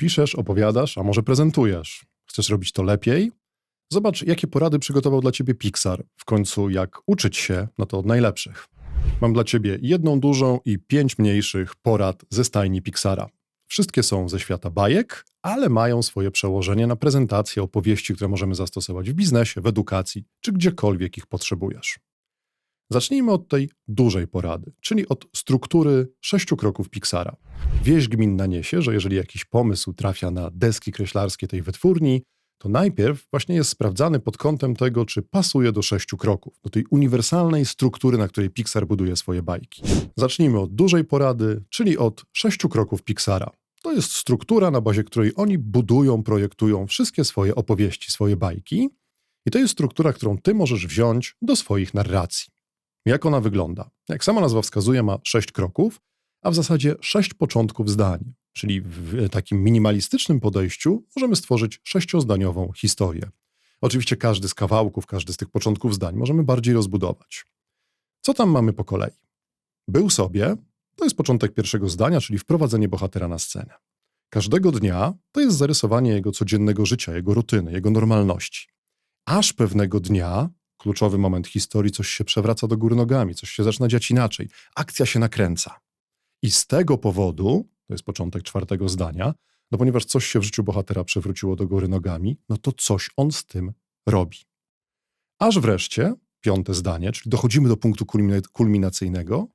Piszesz, opowiadasz, a może prezentujesz. Chcesz robić to lepiej? Zobacz, jakie porady przygotował dla ciebie Pixar. W końcu, jak uczyć się, no to od najlepszych. Mam dla ciebie jedną dużą i pięć mniejszych porad ze stajni Pixara. Wszystkie są ze świata bajek, ale mają swoje przełożenie na prezentacje, opowieści, które możemy zastosować w biznesie, w edukacji czy gdziekolwiek ich potrzebujesz. Zacznijmy od tej dużej porady, czyli od struktury sześciu kroków Pixara. Wieść gminna niesie, że jeżeli jakiś pomysł trafia na deski kreślarskie tej wytwórni, to najpierw właśnie jest sprawdzany pod kątem tego, czy pasuje do sześciu kroków, do tej uniwersalnej struktury, na której Pixar buduje swoje bajki. Zacznijmy od dużej porady, czyli od sześciu kroków Pixara. To jest struktura, na bazie której oni budują, projektują wszystkie swoje opowieści, swoje bajki. I to jest struktura, którą ty możesz wziąć do swoich narracji. Jak ona wygląda? Jak sama nazwa wskazuje, ma sześć kroków, a w zasadzie sześć początków zdań. Czyli w takim minimalistycznym podejściu możemy stworzyć sześciozdaniową historię. Oczywiście każdy z kawałków, każdy z tych początków zdań możemy bardziej rozbudować. Co tam mamy po kolei? Był sobie, to jest początek pierwszego zdania, czyli wprowadzenie bohatera na scenę. Każdego dnia to jest zarysowanie jego codziennego życia, jego rutyny, jego normalności. Aż pewnego dnia, kluczowy moment historii, coś się przewraca do góry nogami, coś się zaczyna dziać inaczej, akcja się nakręca. I z tego powodu, to jest początek czwartego zdania, no ponieważ coś się w życiu bohatera przewróciło do góry nogami, no to coś on z tym robi. Aż wreszcie, piąte zdanie, czyli dochodzimy do punktu kulminacyjnego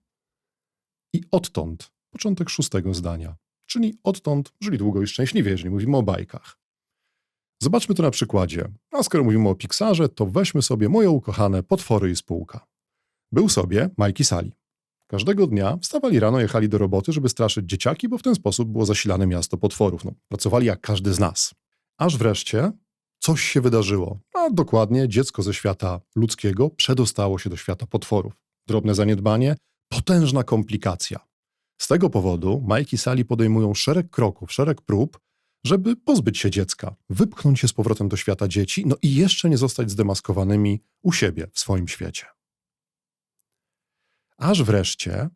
i odtąd, początek szóstego zdania, czyli odtąd żyli długo i szczęśliwie, jeżeli mówimy o bajkach. Zobaczmy to na przykładzie. A skoro mówimy o Pixarze, to weźmy sobie moje ukochane potwory i spółka. Był sobie Mike i Sally. Każdego dnia wstawali rano, jechali do roboty, żeby straszyć dzieciaki, bo w ten sposób było zasilane miasto potworów. No, pracowali jak każdy z nas. Aż wreszcie coś się wydarzyło, a dokładnie dziecko ze świata ludzkiego przedostało się do świata potworów. Drobne zaniedbanie, potężna komplikacja. Z tego powodu Mike i Sally podejmują szereg kroków, szereg prób, żeby pozbyć się dziecka, wypchnąć się z powrotem do świata dzieci, no i jeszcze nie zostać zdemaskowanymi u siebie, w swoim świecie. Aż wreszcie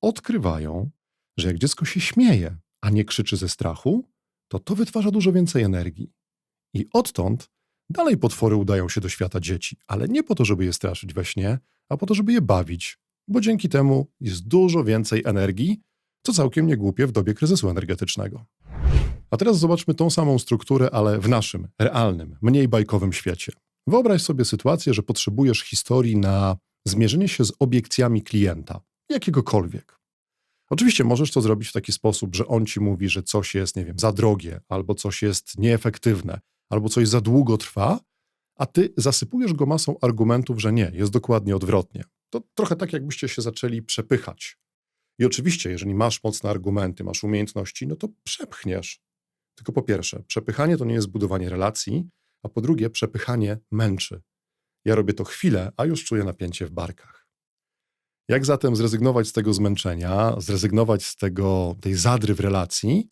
odkrywają, że jak dziecko się śmieje, a nie krzyczy ze strachu, to to wytwarza dużo więcej energii. I odtąd dalej potwory udają się do świata dzieci, ale nie po to, żeby je straszyć we śnie, a po to, żeby je bawić, bo dzięki temu jest dużo więcej energii, co całkiem nie głupie w dobie kryzysu energetycznego. A teraz zobaczmy tą samą strukturę, ale w naszym, realnym, mniej bajkowym świecie. Wyobraź sobie sytuację, że potrzebujesz historii na zmierzenie się z obiekcjami klienta, jakiegokolwiek. Oczywiście możesz to zrobić w taki sposób, że on ci mówi, że coś jest, nie wiem, za drogie, albo coś jest nieefektywne, albo coś za długo trwa, a ty zasypujesz go masą argumentów, że nie, jest dokładnie odwrotnie. To trochę tak, jakbyście się zaczęli przepychać. I oczywiście, jeżeli masz mocne argumenty, masz umiejętności, no to przepchniesz. Tylko po pierwsze, przepychanie to nie jest budowanie relacji, a po drugie, przepychanie męczy. Ja robię to chwilę, a już czuję napięcie w barkach. Jak zatem zrezygnować z tego zmęczenia, zrezygnować z tego, tej zadry w relacji,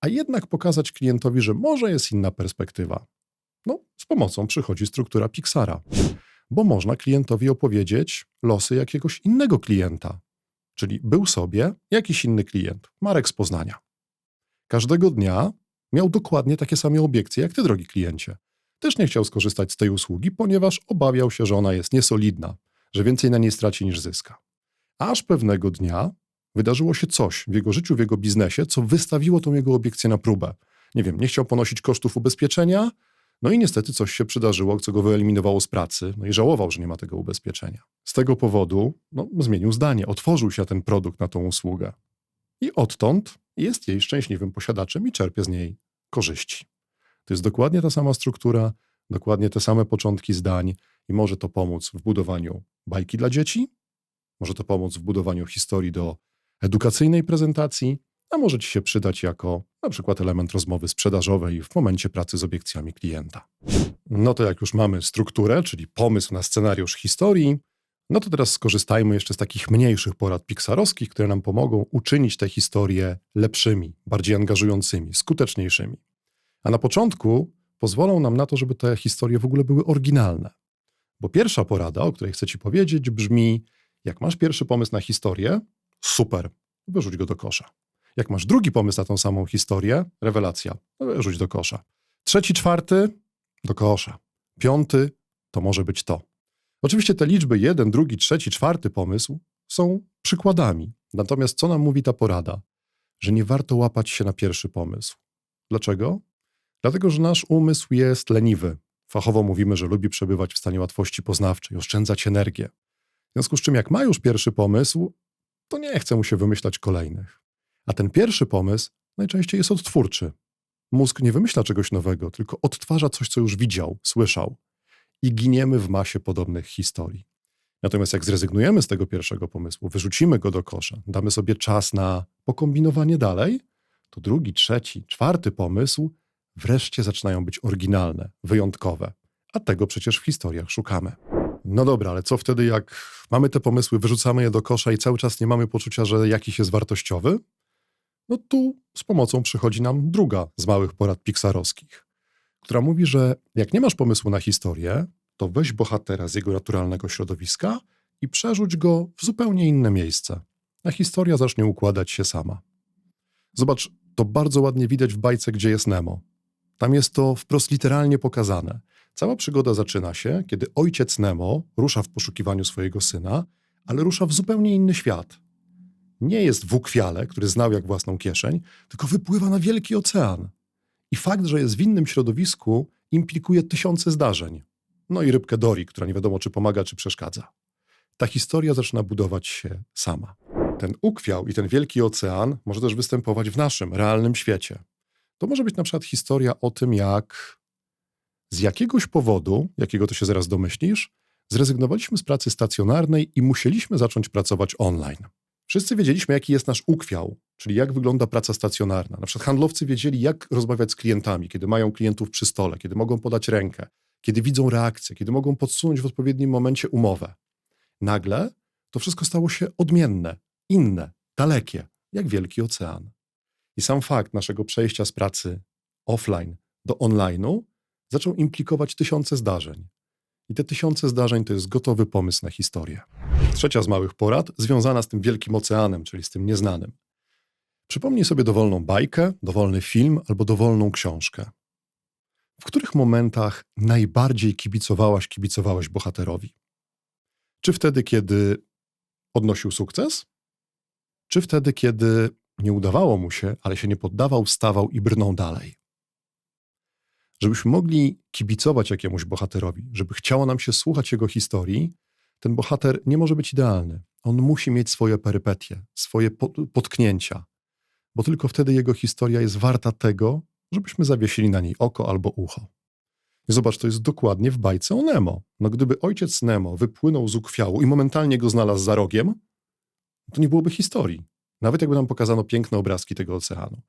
a jednak pokazać klientowi, że może jest inna perspektywa? No, z pomocą przychodzi struktura Pixara, bo można klientowi opowiedzieć losy jakiegoś innego klienta. Czyli był sobie jakiś inny klient, Marek z Poznania. Każdego dnia miał dokładnie takie same obiekcje jak ty, drogi kliencie też nie chciał skorzystać z tej usługi, ponieważ obawiał się, że ona jest niesolidna, że więcej na niej straci niż zyska. Aż pewnego dnia wydarzyło się coś w jego życiu, w jego biznesie, co wystawiło tą jego obiekcję na próbę. Nie wiem, nie chciał ponosić kosztów ubezpieczenia, no i niestety coś się przydarzyło, co go wyeliminowało z pracy, no i żałował, że nie ma tego ubezpieczenia. Z tego powodu no, zmienił zdanie, otworzył się ten produkt, na tą usługę. I odtąd jest jej szczęśliwym posiadaczem i czerpie z niej korzyści. To jest dokładnie ta sama struktura, dokładnie te same początki zdań i może to pomóc w budowaniu bajki dla dzieci, może to pomóc w budowaniu historii do edukacyjnej prezentacji, a może Ci się przydać jako na przykład element rozmowy sprzedażowej w momencie pracy z obiekcjami klienta. No to jak już mamy strukturę, czyli pomysł na scenariusz historii, no to teraz skorzystajmy jeszcze z takich mniejszych porad pixarowskich, które nam pomogą uczynić te historie lepszymi, bardziej angażującymi, skuteczniejszymi a na początku pozwolą nam na to, żeby te historie w ogóle były oryginalne. Bo pierwsza porada, o której chcę Ci powiedzieć, brzmi: jak masz pierwszy pomysł na historię, super, wyrzuć go do kosza. Jak masz drugi pomysł na tą samą historię, rewelacja, no, rzuć do kosza. Trzeci, czwarty, do kosza. Piąty, to może być to. Oczywiście te liczby jeden, drugi, trzeci, czwarty pomysł są przykładami. Natomiast co nam mówi ta porada? Że nie warto łapać się na pierwszy pomysł. Dlaczego? Dlatego, że nasz umysł jest leniwy. Fachowo mówimy, że lubi przebywać w stanie łatwości poznawczej, oszczędzać energię. W związku z czym, jak ma już pierwszy pomysł, to nie chce mu się wymyślać kolejnych. A ten pierwszy pomysł najczęściej jest odtwórczy. Mózg nie wymyśla czegoś nowego, tylko odtwarza coś, co już widział, słyszał. I giniemy w masie podobnych historii. Natomiast jak zrezygnujemy z tego pierwszego pomysłu, wyrzucimy go do kosza, damy sobie czas na pokombinowanie dalej, to drugi, trzeci, czwarty pomysł wreszcie zaczynają być oryginalne, wyjątkowe. A tego przecież w historiach szukamy. No dobra, ale co wtedy, jak mamy te pomysły, wyrzucamy je do kosza i cały czas nie mamy poczucia, że jakiś jest wartościowy? No tu z pomocą przychodzi nam druga z małych porad pixarowskich, która mówi, że jak nie masz pomysłu na historię, to weź bohatera z jego naturalnego środowiska i przerzuć go w zupełnie inne miejsce. A historia zacznie układać się sama. Zobacz, to bardzo ładnie widać w bajce, gdzie jest Nemo. Tam jest to wprost literalnie pokazane. Cała przygoda zaczyna się, kiedy ojciec Nemo rusza w poszukiwaniu swojego syna, ale rusza w zupełnie inny świat. Nie jest w ukwiale, który znał jak własną kieszeń, tylko wypływa na wielki ocean. I fakt, że jest w innym środowisku, implikuje tysiące zdarzeń. No i rybkę Dory, która nie wiadomo, czy pomaga, czy przeszkadza. Ta historia zaczyna budować się sama. Ten ukwiał i ten wielki ocean może też występować w naszym, realnym świecie. To może być na przykład historia o tym, jak z jakiegoś powodu, jakiego to się zaraz domyślisz, zrezygnowaliśmy z pracy stacjonarnej i musieliśmy zacząć pracować online. Wszyscy wiedzieliśmy, jaki jest nasz ukwiał, czyli jak wygląda praca stacjonarna. Na przykład handlowcy wiedzieli, jak rozmawiać z klientami, kiedy mają klientów przy stole, kiedy mogą podać rękę, kiedy widzą reakcję, kiedy mogą podsunąć w odpowiednim momencie umowę. Nagle to wszystko stało się odmienne, inne, dalekie, jak wielki ocean. I sam fakt naszego przejścia z pracy offline do online'u zaczął implikować tysiące zdarzeń. I te tysiące zdarzeń to jest gotowy pomysł na historię. Trzecia z małych porad, związana z tym wielkim oceanem, czyli z tym nieznanym. Przypomnij sobie dowolną bajkę, dowolny film albo dowolną książkę. W których momentach najbardziej kibicowałaś, kibicowałeś bohaterowi? Czy wtedy, kiedy odnosił sukces? Czy wtedy, kiedy nie udawało mu się, ale się nie poddawał, wstawał i brnął dalej? Żebyśmy mogli kibicować jakiemuś bohaterowi, żeby chciało nam się słuchać jego historii, ten bohater nie może być idealny. On musi mieć swoje perypetie, swoje potknięcia, bo tylko wtedy jego historia jest warta tego, żebyśmy zawiesili na niej oko albo ucho. I zobacz, to jest dokładnie w bajce o Nemo. No gdyby ojciec Nemo wypłynął z ukwiału i momentalnie go znalazł za rogiem, to nie byłoby historii. Nawet jakby nam pokazano piękne obrazki tego oceanu.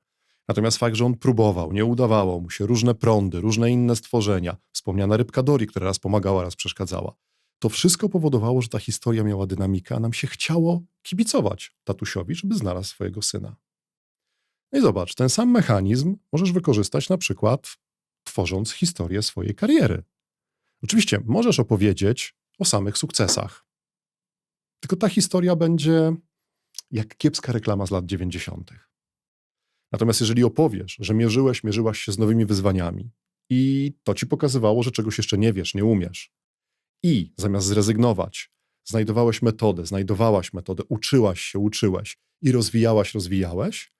Natomiast fakt, że on próbował, nie udawało mu się, różne prądy, różne inne stworzenia, wspomniana rybka Dory, która raz pomagała, raz przeszkadzała, to wszystko powodowało, że ta historia miała dynamikę, a nam się chciało kibicować tatusiowi, żeby znalazł swojego syna. No i zobacz, ten sam mechanizm możesz wykorzystać na przykład tworząc historię swojej kariery. Oczywiście możesz opowiedzieć o samych sukcesach. Tylko ta historia będzie jak kiepska reklama z lat 90. Natomiast jeżeli opowiesz, że mierzyłeś, mierzyłaś się z nowymi wyzwaniami i to ci pokazywało, że czegoś jeszcze nie wiesz, nie umiesz, i zamiast zrezygnować, znajdowałeś metodę, znajdowałaś metodę, uczyłaś się, uczyłeś i rozwijałaś, rozwijałeś,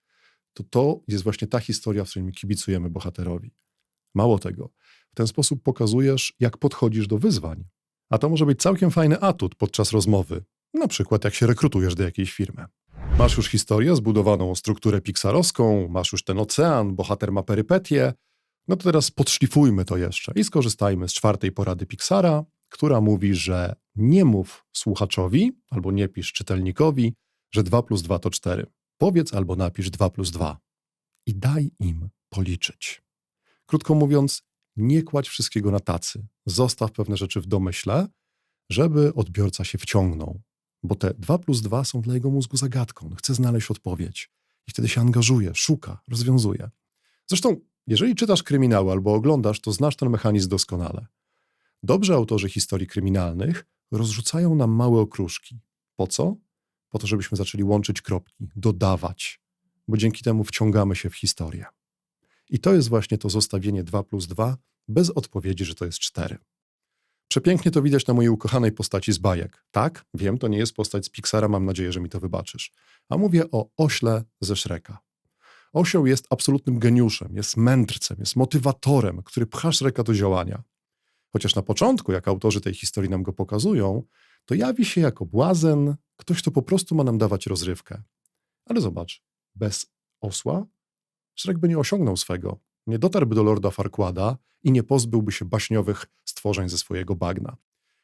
to to jest właśnie ta historia, w której my kibicujemy bohaterowi. Mało tego, w ten sposób pokazujesz, jak podchodzisz do wyzwań. A to może być całkiem fajny atut podczas rozmowy, na przykład jak się rekrutujesz do jakiejś firmy. Masz już historię zbudowaną strukturę pixarowską, masz już ten ocean, bohater ma perypetie, no to teraz podszlifujmy to jeszcze i skorzystajmy z czwartej porady Pixara, która mówi, że nie mów słuchaczowi albo nie pisz czytelnikowi, że 2 plus 2 to 4. Powiedz albo napisz 2 plus 2 i daj im policzyć. Krótko mówiąc, nie kładź wszystkiego na tacy. Zostaw pewne rzeczy w domyśle, żeby odbiorca się wciągnął. Bo te 2 plus 2 są dla jego mózgu zagadką. On chce znaleźć odpowiedź. I wtedy się angażuje, szuka, rozwiązuje. Zresztą, jeżeli czytasz kryminały albo oglądasz, to znasz ten mechanizm doskonale. Dobrzy autorzy historii kryminalnych rozrzucają nam małe okruszki. Po co? Po to, żebyśmy zaczęli łączyć kropki, dodawać, bo dzięki temu wciągamy się w historię. I to jest właśnie to zostawienie 2 plus 2 bez odpowiedzi, że to jest 4. Przepięknie to widać na mojej ukochanej postaci z bajek. Tak, wiem, to nie jest postać z Pixara, mam nadzieję, że mi to wybaczysz. A mówię o ośle ze Shreka. Osioł jest absolutnym geniuszem, jest mędrcem, jest motywatorem, który pcha Shreka do działania. Chociaż na początku, jak autorzy tej historii nam go pokazują, to jawi się jako błazen, ktoś, kto po prostu ma nam dawać rozrywkę. Ale zobacz, bez osła Shrek by nie osiągnął swego, nie dotarłby do Lorda Farquada i nie pozbyłby się baśniowych stworzeń ze swojego bagna.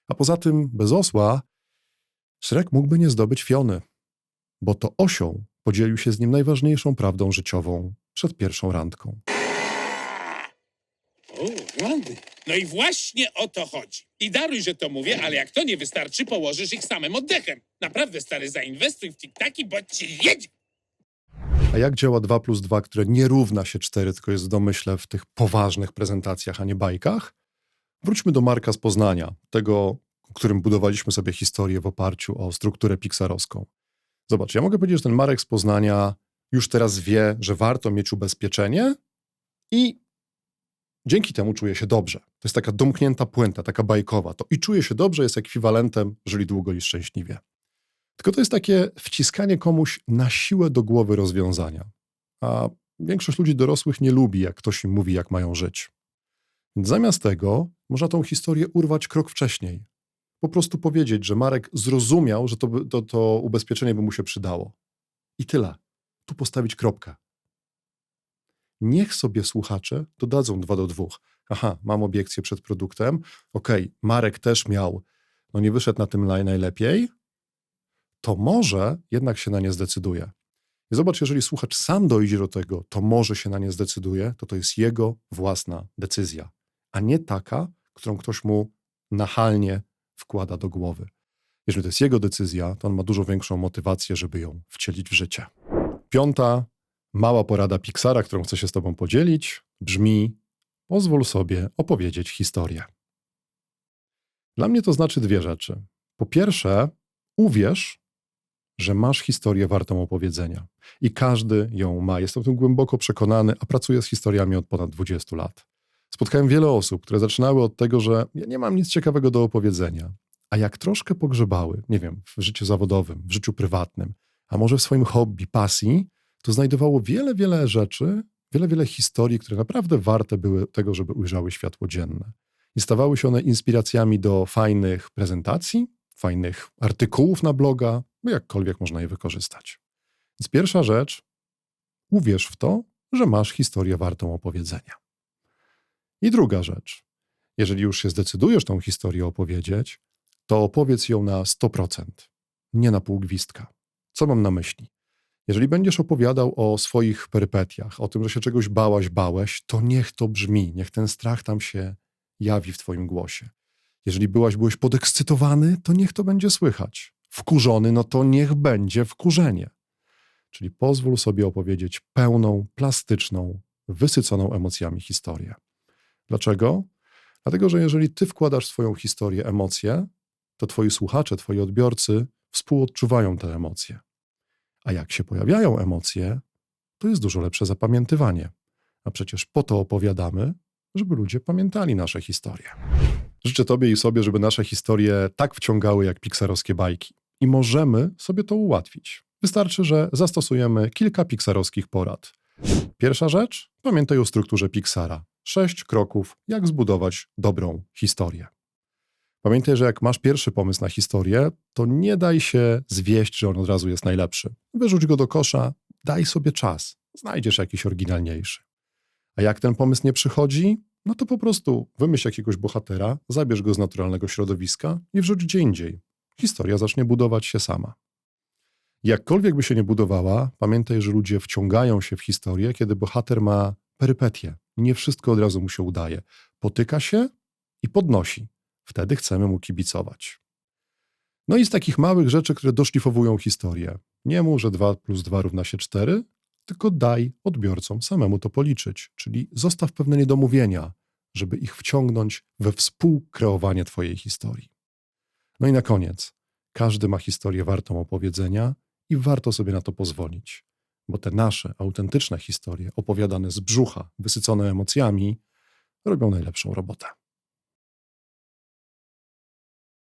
A poza tym, bez osła, Shrek mógłby nie zdobyć Fiony, bo to osioł podzielił się z nim najważniejszą prawdą życiową przed pierwszą randką. O, rany. No i właśnie o to chodzi. I daruj, że to mówię, ale jak to nie wystarczy, położysz ich samym oddechem. Naprawdę, stary, zainwestuj w tiktaki, bo ci jedzie. A jak działa 2 plus 2, które nie równa się 4, tylko jest w domyśle w tych poważnych prezentacjach, a nie bajkach? Wróćmy do Marka z Poznania, tego, którym budowaliśmy sobie historię w oparciu o strukturę pixarowską. Zobacz, ja mogę powiedzieć, że ten Marek z Poznania już teraz wie, że warto mieć ubezpieczenie i dzięki temu czuje się dobrze. To jest taka domknięta puenta, taka bajkowa. To i czuje się dobrze jest ekwiwalentem, żyli długo i szczęśliwie. Tylko to jest takie wciskanie komuś na siłę do głowy rozwiązania. A większość ludzi dorosłych nie lubi, jak ktoś im mówi, jak mają żyć. Zamiast tego można tą historię urwać krok wcześniej. Po prostu powiedzieć, że Marek zrozumiał, że to, to, to ubezpieczenie by mu się przydało. I tyle. Tu postawić kropkę. Niech sobie słuchacze dodadzą dwa do dwóch. Aha, mam obiekcję przed produktem. Okej, Marek też miał, no nie wyszedł na tym naj- najlepiej, to może jednak się na nie zdecyduje. I zobacz, jeżeli słuchacz sam dojdzie do tego, to może się na nie zdecyduje, to to jest jego własna decyzja, a nie taka, którą ktoś mu nachalnie wkłada do głowy. Jeżeli to jest jego decyzja, to on ma dużo większą motywację, żeby ją wcielić w życie. Piąta, mała porada Pixara, którą chcę się z Tobą podzielić, brzmi: pozwól sobie opowiedzieć historię. Dla mnie to znaczy dwie rzeczy. Po pierwsze, uwierz, że masz historię wartą opowiedzenia. I każdy ją ma. Jestem o tym głęboko przekonany, a pracuję z historiami od ponad 20 lat. Spotkałem wiele osób, które zaczynały od tego, że ja nie mam nic ciekawego do opowiedzenia. A jak troszkę pogrzebały, nie wiem, w życiu zawodowym, w życiu prywatnym, a może w swoim hobby, pasji, to znajdowało wiele, wiele rzeczy, wiele, wiele historii, które naprawdę warte były tego, żeby ujrzały światło dzienne. I stawały się one inspiracjami do fajnych prezentacji, fajnych artykułów na bloga, bo jakkolwiek można je wykorzystać. Więc pierwsza rzecz, uwierz w to, że masz historię wartą opowiedzenia. I druga rzecz, jeżeli już się zdecydujesz tą historię opowiedzieć, to opowiedz ją na 100%, nie na pół gwizdka. Co mam na myśli? Jeżeli będziesz opowiadał o swoich perypetiach, o tym, że się czegoś bałaś, bałeś, to niech to brzmi, niech ten strach tam się jawi w twoim głosie. Jeżeli byłaś, byłeś podekscytowany, to niech to będzie słychać. Wkurzony, no to niech będzie wkurzenie. Czyli pozwól sobie opowiedzieć pełną, plastyczną, wysyconą emocjami historię. Dlaczego? Dlatego, że jeżeli ty wkładasz swoją historię emocje, to twoi słuchacze, twoi odbiorcy współodczuwają te emocje. A jak się pojawiają emocje, to jest dużo lepsze zapamiętywanie. A przecież po to opowiadamy, żeby ludzie pamiętali nasze historie. Życzę Tobie i sobie, żeby nasze historie tak wciągały jak pixarowskie bajki. I możemy sobie to ułatwić. Wystarczy, że zastosujemy kilka pixarowskich porad. Pierwsza rzecz, pamiętaj o strukturze Pixara. Sześć kroków, jak zbudować dobrą historię. Pamiętaj, że jak masz pierwszy pomysł na historię, to nie daj się zwieść, że on od razu jest najlepszy. Wyrzuć go do kosza, daj sobie czas. Znajdziesz jakiś oryginalniejszy. A jak ten pomysł nie przychodzi, no to po prostu wymyśl jakiegoś bohatera, zabierz go z naturalnego środowiska i wrzuć gdzie indziej. Historia zacznie budować się sama. Jakkolwiek by się nie budowała, pamiętaj, że ludzie wciągają się w historię, kiedy bohater ma perypetie. Nie wszystko od razu mu się udaje. Potyka się i podnosi. Wtedy chcemy mu kibicować. No i z takich małych rzeczy, które doszlifowują historię. Nie mów, że 2 plus 2 równa się 4, tylko daj odbiorcom samemu to policzyć. Czyli zostaw pewne niedomówienia, żeby ich wciągnąć we współkreowanie Twojej historii. No i na koniec, każdy ma historię wartą opowiedzenia i warto sobie na to pozwolić. Bo te nasze autentyczne historie, opowiadane z brzucha, wysycone emocjami, robią najlepszą robotę.